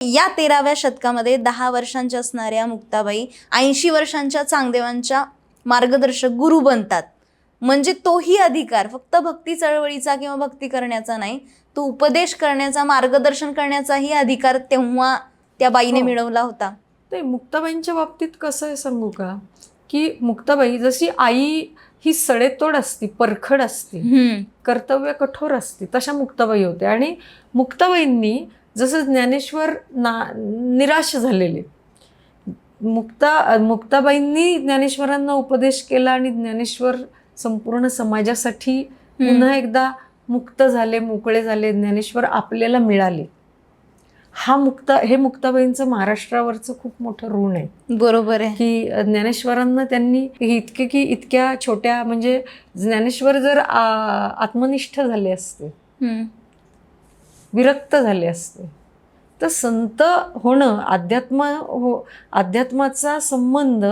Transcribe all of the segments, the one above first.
या तेराव्या शतकामध्ये दहा वर्षांच्या असणाऱ्या मुक्ताबाई ऐंशी वर्षांच्या चांगदेवांच्या मार्गदर्शक गुरु बनतात म्हणजे तोही अधिकार फक्त भक्ती चळवळीचा किंवा भक्ती करण्याचा नाही तो उपदेश करण्याचा मार्गदर्शन करण्याचाही अधिकार तेव्हा त्या बाईने हो. मिळवला होता ते मुक्ताबाईंच्या बाबतीत कसं आहे सांगू का की मुक्ताबाई जशी आई ही सडेतोड असती परखड असते. कर्तव्य कठोर असते तशा मुक्ताबाई होत्या आणि मुक्ताबाईंनी जसं ज्ञानेश्वर ना निराश झालेले. मुक्ता मुक्ताबाईंनी ज्ञानेश्वरांना उपदेश केला आणि ज्ञानेश्वर संपूर्ण समाजासाठी पुन्हा एकदा मुक्त झाले मोकळे झाले ज्ञानेश्वर आपल्याला मिळाले. हा मुक्ता हे मुक्ताबाईंचं महाराष्ट्रावरचं खूप मोठं ऋण आहे. बरोबर आहे. की ज्ञानेश्वरांना त्यांनी इतके की इतक्या छोट्या म्हणजे ज्ञानेश्वर जर आत्मनिष्ठ झाले असते. विरक्त झाले असते. तर संत होणं अध्यात्म हो अध्यात्माचा संबंध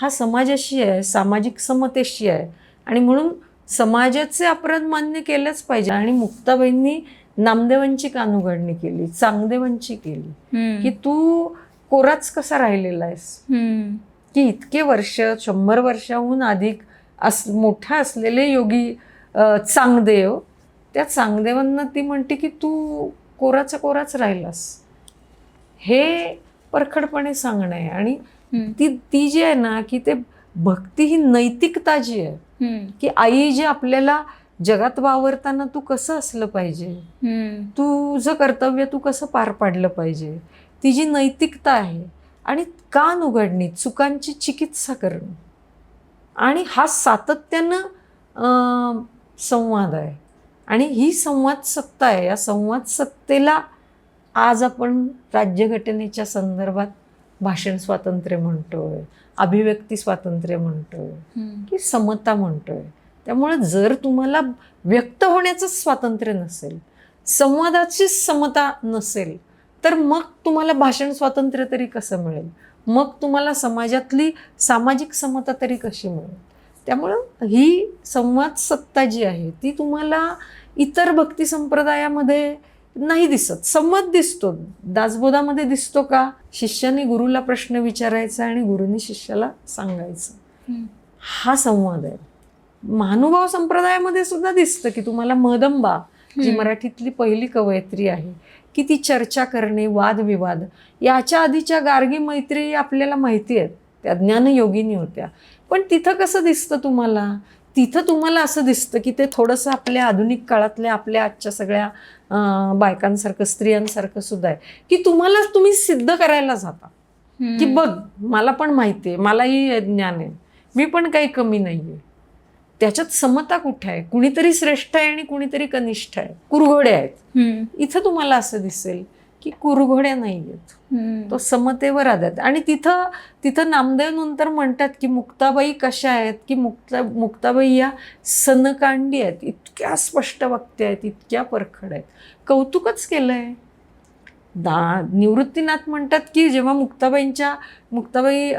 हा समाजाशी आहे सामाजिक समतेशी आहे. आणि म्हणून समाजाचे अपराध मान्य केलेच पाहिजे. आणि मुक्ताबाईंनी नामदेवांची कानुघडणी केली चांगदेवांची केली. की तू कोराच कसा राहिलेला आहेस. की इतके वर्ष शंभर वर्षाहून अधिक अस मोठा असलेले योगी चांगदेव त्या चांगदेवांना ती म्हणते की तू कोराचा कोराच राहिलास. हे परखडपणे सांगणं आहे. आणि. ती ती जी आहे ना की ते भक्ती ही नैतिकता जी आहे. की आई जी आपल्याला जगात वावरताना तू कसं असलं पाहिजे. तुझं कर्तव्य तू कसं पार पाडलं पाहिजे? ती जी नैतिकता आहे. आणि कान उघडणी चुकांची चिकित्सा करणं. आणि हा सातत्यानं संवाद आहे. आणि ही संवाद सत्ता आहे. या संवाद सत्तेला आज आपण राज्यघटनेच्या संदर्भात भाषण स्वातंत्र्य म्हणतोय अभिव्यक्ती स्वातंत्र्य म्हणतोय. की समता म्हणतोय. त्यामुळे जर तुम्हाला व्यक्त होण्याचंच स्वातंत्र्य नसेल संवादाचीच समता नसेल तर मग तुम्हाला भाषण स्वातंत्र्य तरी कसं मिळेल? मग तुम्हाला समाजातली सामाजिक समता तरी कशी मिळेल? त्यामुळं ही संवाद सत्ता जी आहे ती तुम्हाला इतर भक्ती संप्रदायामध्ये नाही दिसत. संवाद दिसतो. दासबोधामध्ये दिसतो का? शिष्याने गुरुला प्रश्न विचारायचा आणि गुरुनी शिष्याला सांगायचं. हा संवाद आहे. महानुभाव संप्रदायामध्ये सुद्धा दिसतं की तुम्हाला मदंबा जी. मराठीतली पहिली कवयित्री आहे की ती चर्चा करणे वादविवाद याच्या आधीच्या गार्गी मैत्री आपल्याला माहिती आहेत. त्या ज्ञानयोगिनी होत्या. पण तिथं कसं दिसतं तुम्हाला? तिथं तुम्हाला असं दिसतं की ते थोडंसं आपल्या आधुनिक काळातल्या आपल्या आजच्या सगळ्या बायकांसारखं स्त्रियांसारखं सुद्धा आहे. की तुम्हाला तुम्ही सिद्ध करायला जाता. की हम्म. बघ मला पण माहिती आहे मलाही ज्ञान आहे. मी पण काही कमी नाही आहे त्याच्यात समता कुठे आहे? कुणीतरी श्रेष्ठ आहे आणि कुणीतरी कनिष्ठ आहे. कुरघोडे आहेत. हम्म. इथं तुम्हाला असं दिसेल. की कुरघोड्या नाही आहेत. तो समतेवर आधात आणि तिथं तिथं नामदेव नंतर म्हणतात की मुक्ताबाई कशा आहेत की मुक्ता मुक्ताबाई या सनकांडी आहेत. इतक्या स्पष्ट वक्त्या आहेत इतक्या परखड आहेत. कौतुकच केलं आहे दा निवृत्तीनाथ म्हणतात की जेव्हा मुक्ताबाईंच्या मुक्ताबाई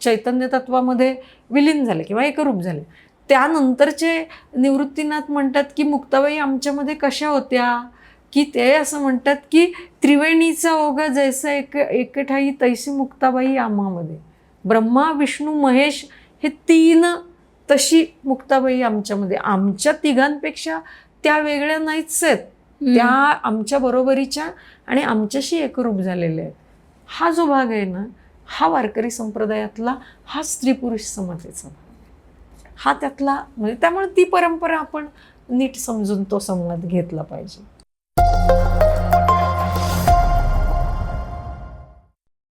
चैतन्य तत्वामध्ये विलीन झाले किंवा एकरूप झाले. त्यानंतरचे निवृत्तीनाथ म्हणतात की मुक्ताबाई आमच्यामध्ये कशा होत्या? की ते असं म्हणतात की त्रिवेणीचा ओघ जैसा एक एकठाई तैसी मुक्ताबाई आम्हामध्ये. ब्रह्मा विष्णू महेश हे तीन तशी मुक्ताबाई आमच्यामध्ये. आमच्या तिघांपेक्षा त्या वेगळ्या नाहीच आहेत. त्या आमच्या बरोबरीच्या आणि आमच्याशी एकरूप झालेल्या आहेत. हा जो भाग आहे ना हा वारकरी संप्रदायातला हा स्त्री पुरुष समतेचा भाग. हा त्यातला म्हणजे त्यामुळे ती परंपरा आपण नीट समजून तो संवाद घेतला पाहिजे.